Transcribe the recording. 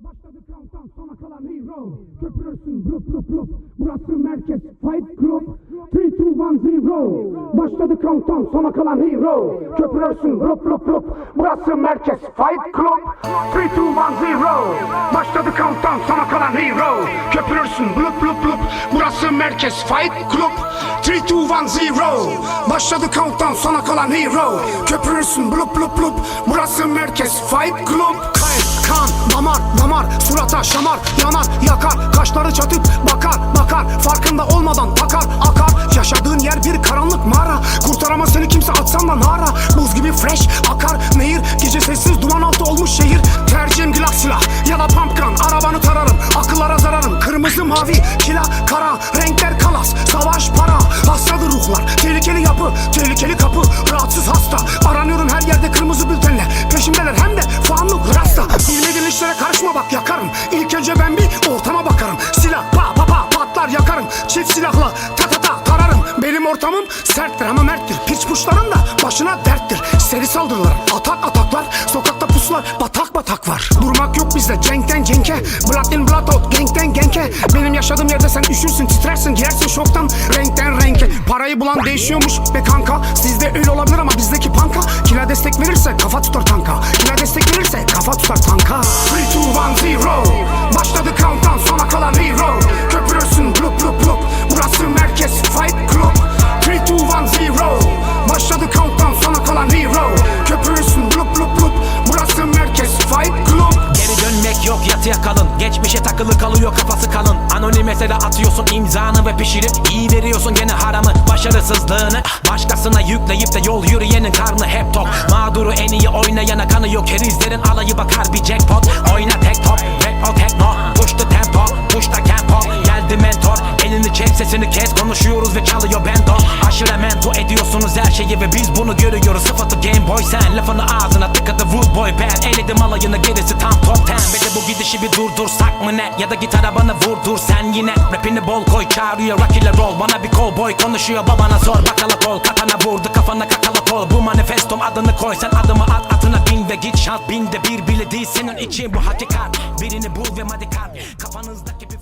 but Başladı countdown sona kalan hero Köpürürsün blup blup blup. Burası merkez fight club. 3 2 1 0 Başladı countdown sona kalan hero Köpürürsün blup blup blup. Burası merkez fight club. 3 2 1 0 Başladı countdown sona kalan hero Köpürürsün blup blup blup. Burası merkez fight club. 3 2 1 0 Başladı countdown sona kalan hero Köpürürsün blup blup blup. Burası merkez fight club. Kan, damar, damar Surata şamar, yanar, yakar. Kaşları çatıp bakar, bakar. Farkında olmadan takar, akar. Yaşadığın yer bir karanlık mağara. Kurtaramaz seni kimse atsan da nara. Buz gibi fresh, akar. Nehir Gece sessiz duman altı olmuş şehir. Tercihim glock silah ya da pump gun. Arabanı tararım, akıllara zararım. Kırmızı mavi, kila, kara. Renkler kalas, savaş para. Hastadır ruhlar, tehlikeli yapı Tehlikeli kapı, rahatsız hasta. Aranıyorum her yerde kırmızı bültenle. Peşimdeler hem de fanlık Çift silahla. Ta ta ta tararım Benim ortamım serttir ama merttir. Piç puşların da başına derttir. Seri saldırılar atak ataklar. Sokakta pusular batak batak var. Durmak yok bizde. Cenkten cenke. Blood in blood out. Gangten genke. Benim yaşadığım yerde sen üşürsün titrersin Girersin şoktan. Renkten renke. Parayı bulan değişiyormuş be kanka. Sizde öyle olabilir ama bizdeki panka. Kila destek verirse kafa tutar tanka. Kila destek verirse kafa tutar tanka. 3, 2, 1, 0 Başladı countdown sona kalan hero yatıya kalın. Geçmişe takılı kalıyor kafası kalın. Anonim mesele atıyorsun imzanı ve pişirip iyi veriyorsun gene haramı Başarısızlığını. Başkasına yükleyip de yol yürüyenin karnı hep tok. Mağduru en iyi oynayana kanıyor kerizlerin alayı bakar bir jackpot. Oyna tek top rap o tekno. Push the tempo push the tempo Geldi mentor elini çek sesini kes. Konuşuyoruz ve çalıyor bendo Aşırı mento ediyorsunuz her şeyi ve biz bunu görüyoruz. Sıfatı game boy sen lafını ağzına boy ben Eledim alayını gerisi tam top ten. Ve de bu gidişi bir durdursak mı ne? Ya da git arabanı vurdur sen yine. Rapini bol koy çağırıyor rock ile roll. Bana bir cowboy konuşuyor babana sor Bakala kol katana vurdu kafana kakala kol Bu manifestom adını koy sen adımı at atına bin ve git şalt Binde. Bir bile değil senin için bu hakikat. Birini bul ve madikat Kafanızdaki